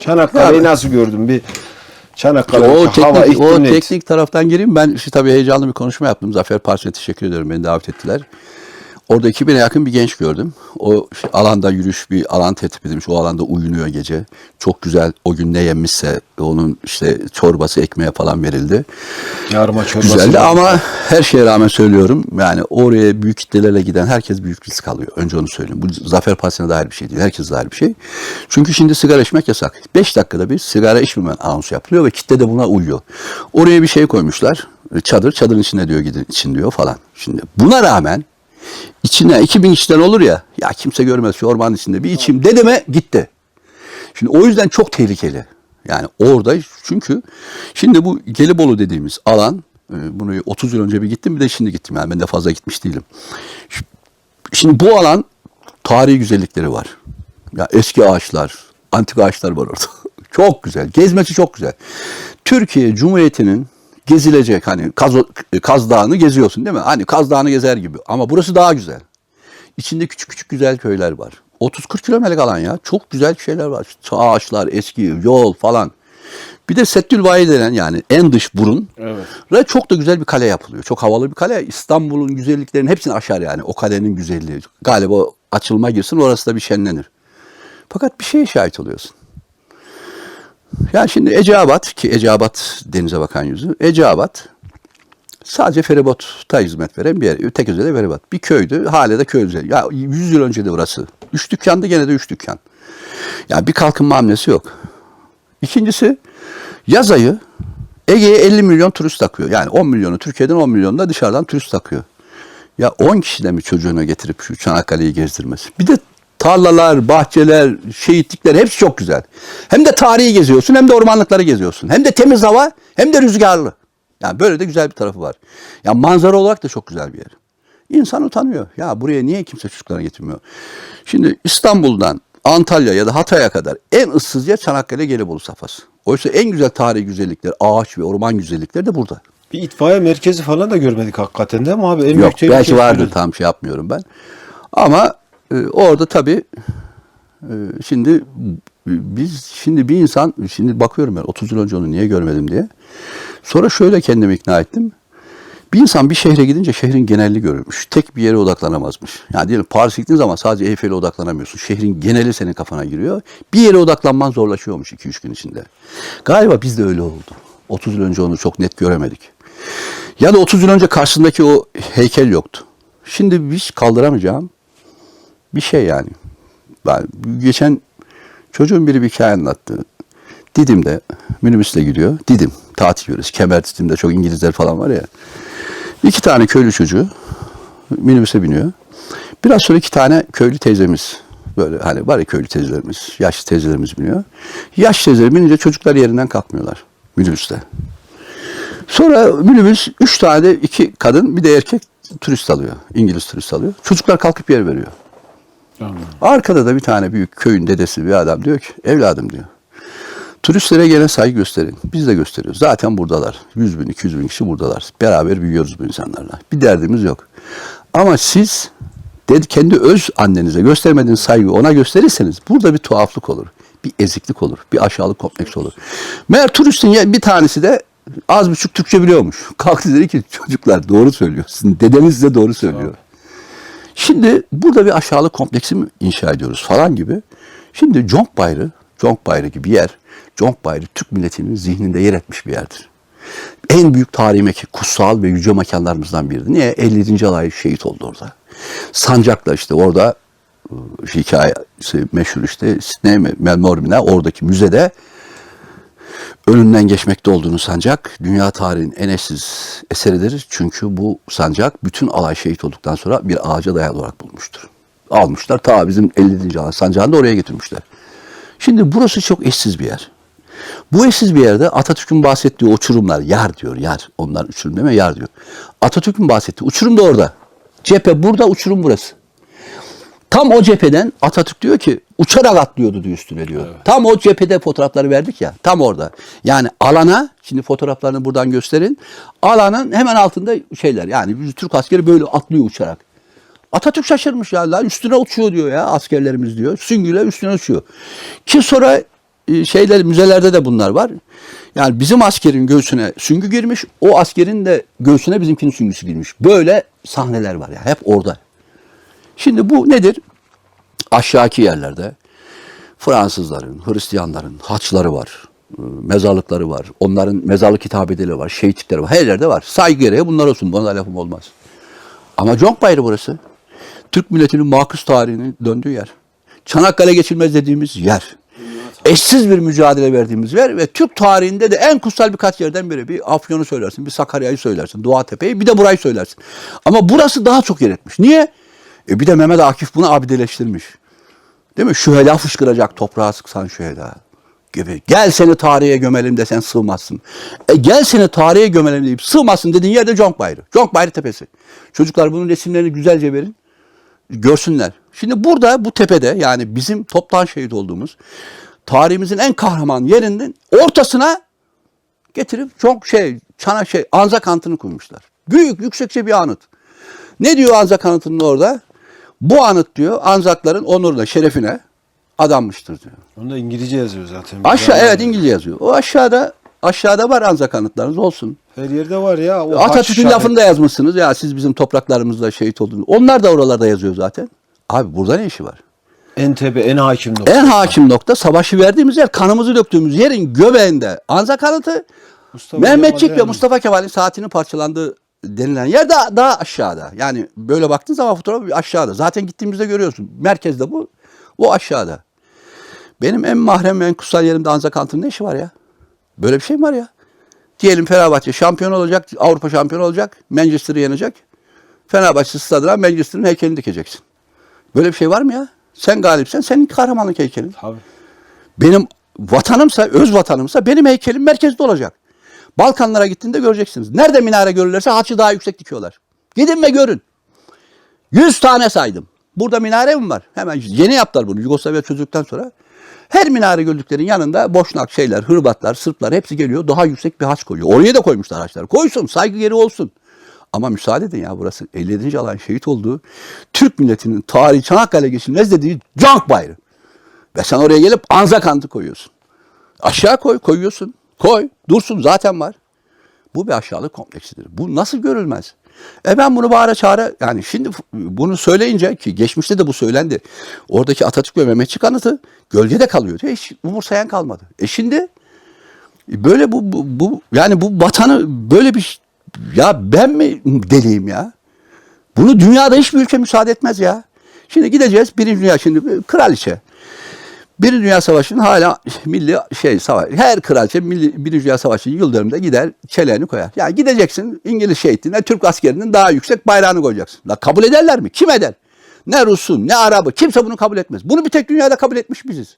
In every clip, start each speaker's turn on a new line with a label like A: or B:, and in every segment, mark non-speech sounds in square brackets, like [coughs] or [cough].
A: Çanakkale'yi nasıl gördün? Bir Çanakkale
B: o
A: hava
B: teknik, o
A: iklim net.
B: teknik taraftan gireyim. Ben işte tabii heyecanlı bir konuşma yaptım. Zafer Partisi'ne teşekkür ediyorum. Beni davet ettiler. Orada 2000'e yakın bir genç gördüm. O işte alanda yürüyüş bir alan tertip edilmiş. O alanda uyunuyor gece. Çok güzel. O gün ne yemişse onun işte çorbası ekmeğe falan verildi.
A: Yarma çorbası.
B: Güzeldi
A: var.
B: ama her şeye rağmen söylüyorum. Yani oraya büyük kitlelerle giden herkes büyük risk alıyor. Önce onu söyleyeyim. Bu Zafer Partisi'ne dair bir şey değil. Herkes dair bir şey. Çünkü şimdi sigara içmek yasak. 5 dakikada bir sigara içmeme anonsu yapılıyor ve kitle de buna uyuyor. Oraya bir şey koymuşlar. Çadır. Çadırın içine diyor gidin için diyor falan. Şimdi buna rağmen içine 2000 kişiden olur ya. Ya kimse görmez şu ormanın içinde. Bir içeyim dedi mi gitti. Şimdi o yüzden çok tehlikeli. Yani orada çünkü şimdi bu Gelibolu dediğimiz alan e, bunu 30 yıl önce bir gittim bir de şimdi gittim yani ben de fazla gitmiş değilim. Şimdi bu alan tarihi güzellikleri var. Ya eski ağaçlar, antik ağaçlar var orada. [laughs] çok güzel. Gezmesi çok güzel. Türkiye Cumhuriyeti'nin gezilecek hani Kaz, Kaz Dağı'nı geziyorsun değil mi? Hani Kaz Dağı'nı gezer gibi. Ama burası daha güzel. İçinde küçük küçük güzel köyler var. 30-40 kilometrelik alan ya. Çok güzel şeyler var. Ağaçlar, eski yol falan. Bir de Settülvahi denen yani en dış burun.
A: Evet.
B: Ve çok da güzel bir kale yapılıyor. Çok havalı bir kale. İstanbul'un güzelliklerinin hepsini aşar yani. O kalenin güzelliği. Galiba açılma girsin orası da bir şenlenir. Fakat bir şeye şahit oluyorsun. Yani şimdi Eceabat ki Eceabat denize bakan yüzü. Eceabat sadece feribota hizmet veren bir yer. Tek özel feribot. Bir köydü. Hala da köy özel. Ya 100 yıl önce de burası. Üç dükkandı gene de üç dükkan. Yani bir kalkınma hamlesi yok. İkincisi yaz ayı Ege'ye 50 milyon turist akıyor. Yani 10 milyonu Türkiye'den 10 milyonu da dışarıdan turist akıyor. Ya 10 kişi de mi çocuğuna getirip şu Çanakkale'yi gezdirmesi? Bir de tarlalar, bahçeler, şehitlikler hepsi çok güzel. Hem de tarihi geziyorsun hem de ormanlıkları geziyorsun. Hem de temiz hava hem de rüzgarlı. Yani böyle de güzel bir tarafı var. Ya manzara olarak da çok güzel bir yer. İnsan utanıyor. Ya buraya niye kimse çocuklarını getirmiyor? Şimdi İstanbul'dan Antalya ya da Hatay'a kadar en ıssız yer Çanakkale Gelibolu safhası. Oysa en güzel tarihi güzellikler, ağaç ve orman güzellikleri de burada.
A: Bir itfaiye merkezi falan da görmedik hakikaten değil mi abi? En
B: Yok
A: büyük
B: belki
A: şuydu.
B: tam şey yapmıyorum ben. Ama e, orada tabii e, şimdi biz şimdi bir insan şimdi bakıyorum ben 30 yıl önce onu niye görmedim diye. Sonra şöyle kendimi ikna ettim. Bir insan bir şehre gidince şehrin genelini görürmüş. Tek bir yere odaklanamazmış. Yani diyelim Paris'e gittiğin zaman sadece Eyfel'e odaklanamıyorsun. Şehrin geneli senin kafana giriyor. Bir yere odaklanman zorlaşıyormuş 2-3 gün içinde. Galiba bizde öyle oldu. 30 yıl önce onu çok net göremedik. Ya da 30 yıl önce karşısındaki o heykel yoktu. Şimdi hiç kaldıramayacağım bir şey yani. Ben geçen çocuğun biri bir hikaye anlattı. Didim'de minibüsle gidiyor. Didim tatil yöresi. Kemer Didim'de çok İngilizler falan var ya. İki tane köylü çocuğu minibüse biniyor. Biraz sonra iki tane köylü teyzemiz böyle hani var ya köylü teyzelerimiz, yaşlı teyzelerimiz biniyor. Yaşlı teyzeler binince çocuklar yerinden kalkmıyorlar minibüste. Sonra minibüs üç tane iki kadın bir de erkek turist alıyor. İngiliz turist alıyor. Çocuklar kalkıp yer veriyor. Arkada da bir tane büyük köyün dedesi bir adam diyor ki evladım diyor. Turistlere gene saygı gösterin. Biz de gösteriyoruz. Zaten buradalar. 100 bin, 200 bin kişi buradalar. Beraber büyüyoruz bu insanlarla. Bir derdimiz yok. Ama siz dedi, kendi öz annenize göstermediğiniz saygı ona gösterirseniz burada bir tuhaflık olur. Bir eziklik olur. Bir aşağılık kompleks olur. Meğer turistin ya- bir tanesi de az buçuk Türkçe biliyormuş. Kalktı dedi ki çocuklar doğru söylüyor. Sizin dedeniz size doğru söylüyor. Şimdi burada bir aşağılık kompleksi mi inşa ediyoruz falan gibi. Şimdi Conk Bayrı, Conk Bayrı gibi bir yer, Conk Bayrı Türk milletinin zihninde yer etmiş bir yerdir. En büyük tarihi mekan, kutsal ve yüce mekanlarımızdan biridir. Niye? 57. alay şehit oldu orada. Sancakla işte orada ıı, hikayesi meşhur işte Sydney Melbourne'e oradaki müzede önünden geçmekte olduğunu sancak dünya tarihinin en eşsiz eseridir. Çünkü bu sancak bütün alay şehit olduktan sonra bir ağaca dayalı olarak bulmuştur. Almışlar ta bizim 50. alay sancağını da oraya getirmişler. Şimdi burası çok eşsiz bir yer. Bu eşsiz bir yerde Atatürk'ün bahsettiği uçurumlar, yar diyor, yar. Onlar uçurum deme, yar diyor. Atatürk'ün bahsettiği uçurum da orada. Cephe burada, uçurum burası. Tam o cepheden Atatürk diyor ki uçarak atlıyordu diyor üstüne diyor. Tam o cephede fotoğrafları verdik ya. Tam orada. Yani alana şimdi fotoğraflarını buradan gösterin. Alanın hemen altında şeyler yani Türk askeri böyle atlıyor uçarak. Atatürk şaşırmış ya lan üstüne uçuyor diyor ya askerlerimiz diyor. Süngüyle üstüne uçuyor. Ki sonra e, şeyler müzelerde de bunlar var. Yani bizim askerin göğsüne süngü girmiş, o askerin de göğsüne bizimkinin süngüsü girmiş. Böyle sahneler var ya hep orada. Şimdi bu nedir? Aşağıki yerlerde Fransızların, Hristiyanların haçları var, e, mezarlıkları var, onların mezarlık kitabeleri var, şehitlikleri var, her yerde var. Saygı gereği bunlar olsun, buna lafım olmaz. Ama Conk Bayırı burası. Türk milletinin makus tarihinin döndüğü yer. Çanakkale geçilmez dediğimiz yer. Eşsiz bir mücadele verdiğimiz yer ve Türk tarihinde de en kutsal birkaç yerden biri. Bir Afyon'u söylersin, bir Sakarya'yı söylersin, Doğatepe'yi bir de burayı söylersin. Ama burası daha çok yer etmiş. Niye? E bir de Mehmet Akif bunu abideleştirmiş. Değil mi? Şüheda fışkıracak toprağa sıksan şüheda gibi. Gel seni tarihe gömelim desen sığmazsın. E gel seni tarihe gömelim deyip sığmazsın dediğin yerde Conk Bayırı. Conk Bayırı Tepesi. Çocuklar bunun resimlerini güzelce verin. Görsünler. Şimdi burada bu tepede yani bizim toptan şehit olduğumuz tarihimizin en kahraman yerinden ortasına getirip çok şey çana şey Anzak anıtını koymuşlar. Büyük yüksekçe bir anıt. Ne diyor Anzak anıtının orada? Bu anıt diyor Anzakların onuruna, şerefine adanmıştır diyor.
A: Onu da İngilizce yazıyor zaten.
B: Aşağı evet İngilizce yazıyor. O aşağıda aşağıda var Anzak anıtlarınız olsun.
A: Her yerde var ya. O
B: Atatürk'ün lafını da yazmışsınız. Ya siz bizim topraklarımızda şehit oldunuz. Onlar da oralarda yazıyor zaten. Abi burada ne işi var?
A: En tepe, en hakim nokta.
B: En hakim nokta savaşı verdiğimiz yer, kanımızı döktüğümüz yerin göbeğinde. Anzak anıtı
A: Mustafa
B: Mehmetçik ve Mustafa Kemal'in saatinin parçalandığı denilen yer daha, daha aşağıda. Yani böyle baktığın zaman fotoğraf aşağıda. Zaten gittiğimizde görüyorsun. Merkezde bu. O aşağıda. Benim en mahrem en kutsal yerimde Anzak Antı'nın ne işi var ya? Böyle bir şey mi var ya? Diyelim Fenerbahçe şampiyon olacak, Avrupa şampiyonu olacak, Manchester'ı yenecek. Fenerbahçe stadına Manchester'ın heykelini dikeceksin. Böyle bir şey var mı ya? Sen galipsen senin kahramanlık heykelin.
A: Tabii.
B: Benim vatanımsa, öz vatanımsa benim heykelim merkezde olacak. Balkanlara gittiğinde göreceksiniz. Nerede minare görülürse haçı daha yüksek dikiyorlar. Gidin ve görün. 100 tane saydım. Burada minare mi var? Hemen yeni yaptılar bunu Yugoslavya çözdükten sonra. Her minare gördüklerin yanında boşnak şeyler, Hırvatlar, Sırplar hepsi geliyor. Daha yüksek bir haç koyuyor. Oraya da koymuşlar haçlar. Koysun, saygı geri olsun. Ama müsaade edin ya burası 57. alan şehit olduğu Türk milletinin tarihi Çanakkale geçilmez dediği Cank Bayrağı. Ve sen oraya gelip Anzak Antı koyuyorsun. Aşağı koy, koyuyorsun. Koy, dursun zaten var. Bu bir aşağılık kompleksidir. Bu nasıl görülmez? E ben bunu bağıra çağıra yani şimdi bunu söyleyince ki geçmişte de bu söylendi. Oradaki Atatürk ve Mehmetçik anıtı gölgede kalıyordu. Hiç umursayan kalmadı. E şimdi böyle bu, bu, bu yani bu vatanı böyle bir ya ben mi deliyim ya? Bunu dünyada hiçbir ülke müsaade etmez ya. Şimdi gideceğiz Birinci Dünya şimdi kraliçe. Birinci Dünya Savaşı'nın hala milli şey savaş. Her kraliçe milli Birinci Dünya Savaşı'nın yıl dönümünde gider çeleğini koyar. Yani gideceksin İngiliz şehitliğine Türk askerinin daha yüksek bayrağını koyacaksın. La kabul ederler mi? Kim eder? Ne Rus'un ne Arap'ı kimse bunu kabul etmez. Bunu bir tek dünyada kabul etmiş biziz.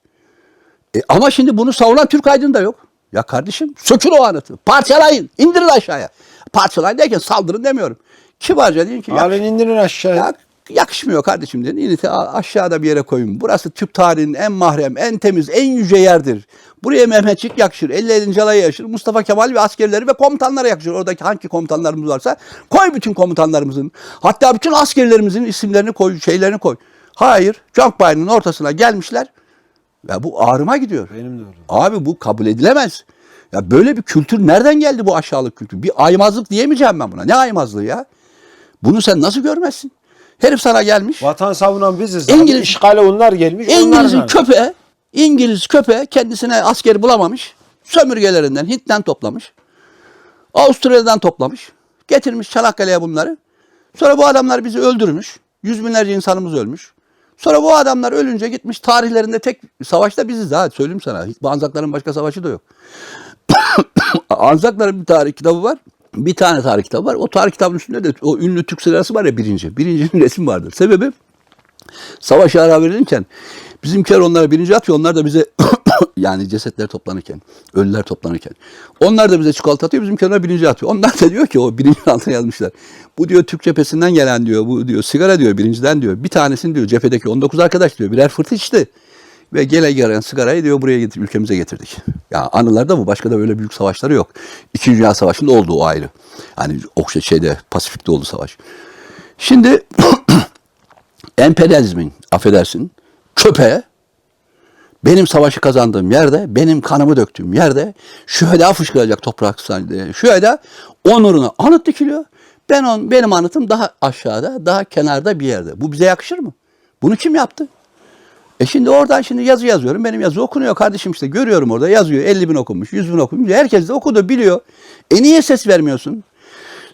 B: E, ama şimdi bunu savunan Türk aydın da yok. Ya kardeşim sökün o anıtı. Parçalayın. indirin aşağıya. Parçalayın derken saldırın demiyorum. Kibarca deyin ki
A: Halen indirin aşağıya.
B: ya yakışmıyor kardeşim deyin. İniti aşağıda bir yere koyun. Burası Türk tarihinin en mahrem, en temiz, en yüce yerdir. Buraya Mehmetçik yakışır. 57. alaya yakışır. Mustafa Kemal ve askerleri ve komutanlara yakışır. Oradaki hangi komutanlarımız varsa koy bütün komutanlarımızın. Hatta bütün askerlerimizin isimlerini koy, şeylerini koy. Hayır. Cank Bayırı'nın ortasına gelmişler. Ve bu ağrıma gidiyor.
A: Benim de öyle.
B: Abi bu kabul edilemez. Ya böyle bir kültür nereden geldi bu aşağılık kültür? Bir aymazlık diyemeyeceğim ben buna. Ne aymazlığı ya? Bunu sen nasıl görmezsin? Herif sana gelmiş.
A: Vatan savunan biziz.
B: İngiliz-
A: işgale onlar gelmiş.
B: İngiliz'in
A: onlar
B: köpeği, İngiliz köpeği kendisine asker bulamamış. Sömürgelerinden Hint'ten toplamış. Avustralya'dan toplamış. Getirmiş Çanakkale'ye bunları. Sonra bu adamlar bizi öldürmüş. Yüz binlerce insanımız ölmüş. Sonra bu adamlar ölünce gitmiş tarihlerinde tek savaşta biziz ha söyleyeyim sana. Anzakların başka savaşı da yok. [coughs] Anzakların bir tarih kitabı var. Bir tane tarih kitabı var. O tarih kitabının üstünde de o ünlü Türk sırası var ya birinci. Birincinin [laughs] resim vardır. Sebebi savaşa ara verilirken bizimkiler onlara birinci atıyor. Onlar da bize [coughs] yani cesetler toplanırken, ölüler toplanırken. Onlar da bize çikolata atıyor. Bizimkiler birinci atıyor. Onlar da diyor ki o birinci altına yazmışlar. Bu diyor Türk cephesinden gelen diyor. Bu diyor sigara diyor birinciden diyor. Bir tanesini diyor cephedeki 19 arkadaş diyor. Birer fırt içti. Ve gele gelen sigarayı diyor buraya getir, ülkemize getirdik. Ya anılarda bu. Başka da böyle büyük savaşları yok. İkinci Dünya Savaşı'nda oldu o ayrı. Hani Okşa şeyde Pasifik'te oldu savaş. Şimdi [clears throat] emperyalizmin affedersin köpeğe benim savaşı kazandığım yerde, benim kanımı döktüğüm yerde şüheda fışkıracak toprak sahnede. Şüheda onuruna anıt dikiliyor. Ben on, benim anıtım daha aşağıda, daha kenarda bir yerde. Bu bize yakışır mı? Bunu kim yaptı? E şimdi oradan şimdi yazı yazıyorum. Benim yazı okunuyor kardeşim işte. Görüyorum orada yazıyor. 50 bin okumuş, 100 bin okumuş. Herkes de okudu, biliyor. E niye ses vermiyorsun?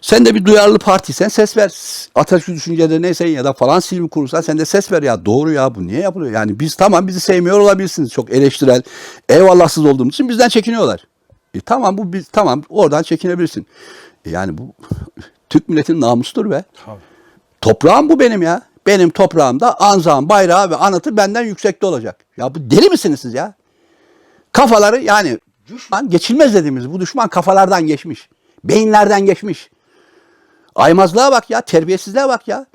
B: Sen de bir duyarlı partiysen ses ver. Atatürk düşünceleri neyse ya da falan silmi kurursan sen de ses ver ya. Doğru ya bu niye yapılıyor? Yani biz tamam bizi sevmiyor olabilirsiniz. Çok eleştirel, eyvallahsız olduğumuz için bizden çekiniyorlar. E tamam bu biz tamam oradan çekinebilirsin. E yani bu Türk milletin namusudur be.
A: Tabii.
B: Toprağım bu benim ya. Benim toprağımda anzağım, bayrağı ve anıtı benden yüksekte olacak. Ya bu deli misiniz siz ya? Kafaları yani düşman geçilmez dediğimiz bu düşman kafalardan geçmiş. Beyinlerden geçmiş. Aymazlığa bak ya, terbiyesizliğe bak ya.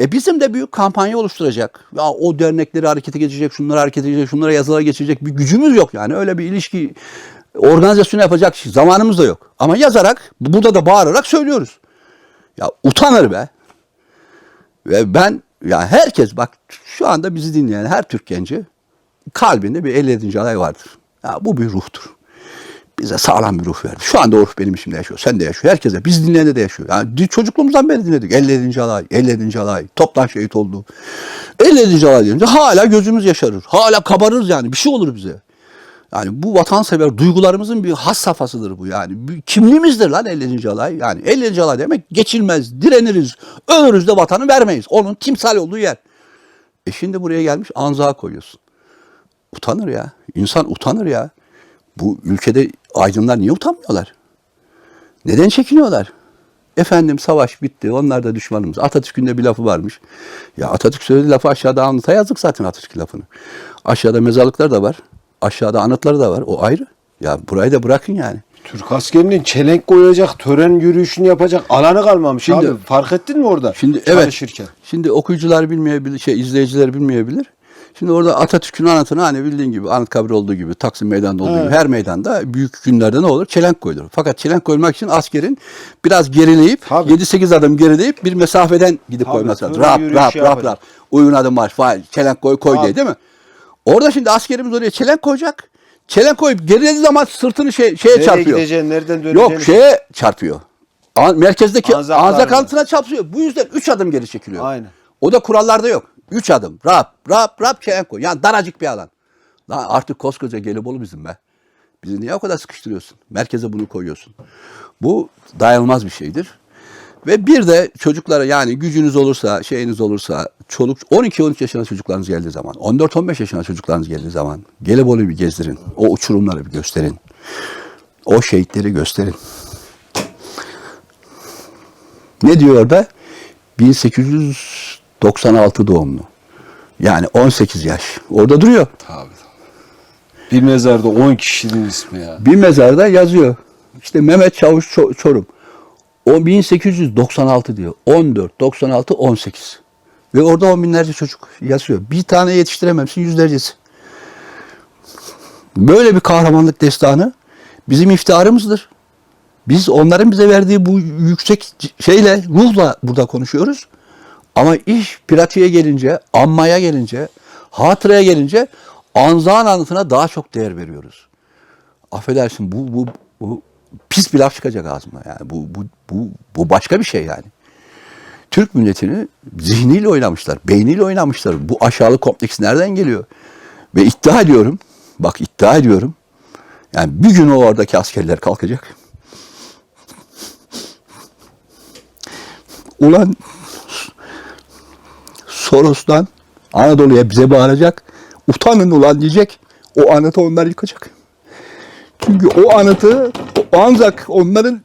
B: E bizim de büyük kampanya oluşturacak. Ya o dernekleri harekete geçecek, şunları harekete geçecek, şunlara yazılara geçecek bir gücümüz yok yani. Öyle bir ilişki organizasyonu yapacak zamanımız da yok. Ama yazarak, burada da bağırarak söylüyoruz. Ya utanır be. Ve ben ya herkes bak şu anda bizi dinleyen her Türk genci kalbinde bir 57. alay vardır. Ya bu bir ruhtur. Bize sağlam bir ruh verdi. Şu anda o ruh benim içimde yaşıyor. Sen de yaşıyor. Herkese. Biz dinleyende de yaşıyor. Yani çocukluğumuzdan beri dinledik. 57. alay, 57. alay. Toptan şehit oldu. 57. alay deyince hala gözümüz yaşarır. Hala kabarırız yani. Bir şey olur bize. Yani bu vatansever duygularımızın bir has safhasıdır bu yani. Kimliğimizdir lan 50. alay. Yani 50. alay demek geçilmez, direniriz, ölürüz de vatanı vermeyiz. Onun timsal olduğu yer. E şimdi buraya gelmiş anzağa koyuyorsun. Utanır ya. İnsan utanır ya. Bu ülkede aydınlar niye utanmıyorlar? Neden çekiniyorlar? Efendim savaş bitti. Onlar da düşmanımız. Atatürk'ün de bir lafı varmış. Ya Atatürk söylediği lafı aşağıda anıta yazdık zaten Atatürk lafını. Aşağıda mezarlıklar da var. Aşağıda anıtları da var. O ayrı. Ya burayı da bırakın yani.
A: Türk askerinin çelenk koyacak, tören yürüyüşünü yapacak alanı kalmamış
B: Şimdi-
A: abi. Fark ettin mi orada?
B: Şimdi
A: Çalışırken.
B: evet. Şimdi okuyucular bilmeyebilir, şey izleyiciler bilmeyebilir. Şimdi orada Atatürk'ün anıtını hani bildiğin gibi Anıtkabir olduğu gibi, Taksim Meydanı'nda olduğu
A: Evet.
B: gibi her meydanda büyük günlerde ne olur? Çelenk koyulur. Fakat çelenk koymak için askerin biraz gerileyip
A: Tabii.
B: 7-8 adım gerileyip bir mesafeden gidip
A: Tabii,
B: koyması lazım. Rap rap rap rap. Uygun adım marş faal çelenk koy koy
A: Tabii.
B: diye değil mi? Orada şimdi askerimiz oraya çelenk koyacak. Çelenk koyup gerilediği zaman sırtını şey, şeye
A: Nereye
B: çarpıyor.
A: gideceğin, nereden döneceğin?
B: Yok şeye çarpıyor. An- merkezdeki anzak altına çarpıyor. Bu yüzden 3 adım geri çekiliyor.
A: Aynen.
B: O da kurallarda yok. 3 adım. Rap, rap, rap, çelenk koy. Yani daracık bir alan. Lan artık koskoca Gelibolu bizim be. Bizi niye o kadar sıkıştırıyorsun? Merkeze bunu koyuyorsun. Bu dayanılmaz bir şeydir. Ve bir de çocuklara yani gücünüz olursa, şeyiniz olursa, çoluk 12-13 yaşına çocuklarınız geldiği zaman, 14-15 yaşına çocuklarınız geldiği zaman Gelibolu'yu bir gezdirin. O uçurumları bir gösterin. O şehitleri gösterin. Ne diyor orada? 1896 doğumlu. Yani 18 yaş. Orada duruyor.
A: Tabii. Bir mezarda 10 kişinin ismi ya.
B: Bir mezarda yazıyor. İşte Mehmet Çavuş Ço- Çorum. O 1896 diyor. 14, 96, 18. Ve orada on binlerce çocuk yazıyor. Bir tane yetiştirememişsin yüzlercesi. Böyle bir kahramanlık destanı bizim iftiharımızdır. Biz onların bize verdiği bu yüksek şeyle, ruhla burada konuşuyoruz. Ama iş pratiğe gelince, anmaya gelince, hatıraya gelince anzağın anıtına daha çok değer veriyoruz. Affedersin bu, bu, bu pis bir laf çıkacak ağzıma. Yani bu, bu, bu, bu başka bir şey yani. Türk milletini zihniyle oynamışlar, beyniyle oynamışlar. Bu aşağılık kompleks nereden geliyor? Ve iddia ediyorum, bak iddia ediyorum. Yani bir gün o oradaki askerler kalkacak. Ulan Soros'tan Anadolu'ya bize bağıracak. Utanın ulan diyecek. O anıtı onlar yıkacak. Çünkü o anıtı, o anzak, onların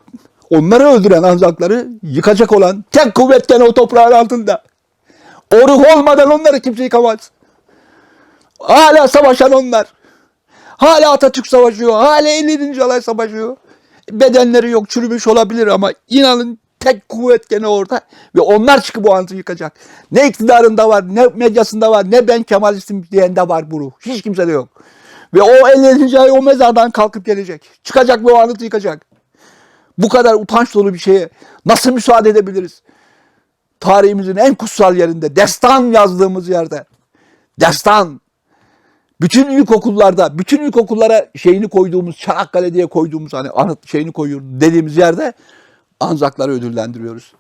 B: onları öldüren anzakları yıkacak olan tek kuvvetken o toprağın altında. O ruh olmadan onları kimse yıkamaz. Hala savaşan onlar. Hala Atatürk savaşıyor. Hala 50. alay savaşıyor. Bedenleri yok çürümüş olabilir ama inanın tek kuvvet gene orada ve onlar çıkıp o antı yıkacak. Ne iktidarında var, ne medyasında var, ne ben Kemalistim diyende var bu ruh. Hiç kimse de yok. Ve o 50. ay o mezardan kalkıp gelecek. Çıkacak ve o anıtı yıkacak. Bu kadar utanç dolu bir şeye nasıl müsaade edebiliriz? Tarihimizin en kutsal yerinde, destan yazdığımız yerde. Destan. Bütün ilkokullarda, bütün ilkokullara şeyini koyduğumuz, Çanakkale diye koyduğumuz hani anıt şeyini koyuyoruz dediğimiz yerde Anzakları ödüllendiriyoruz.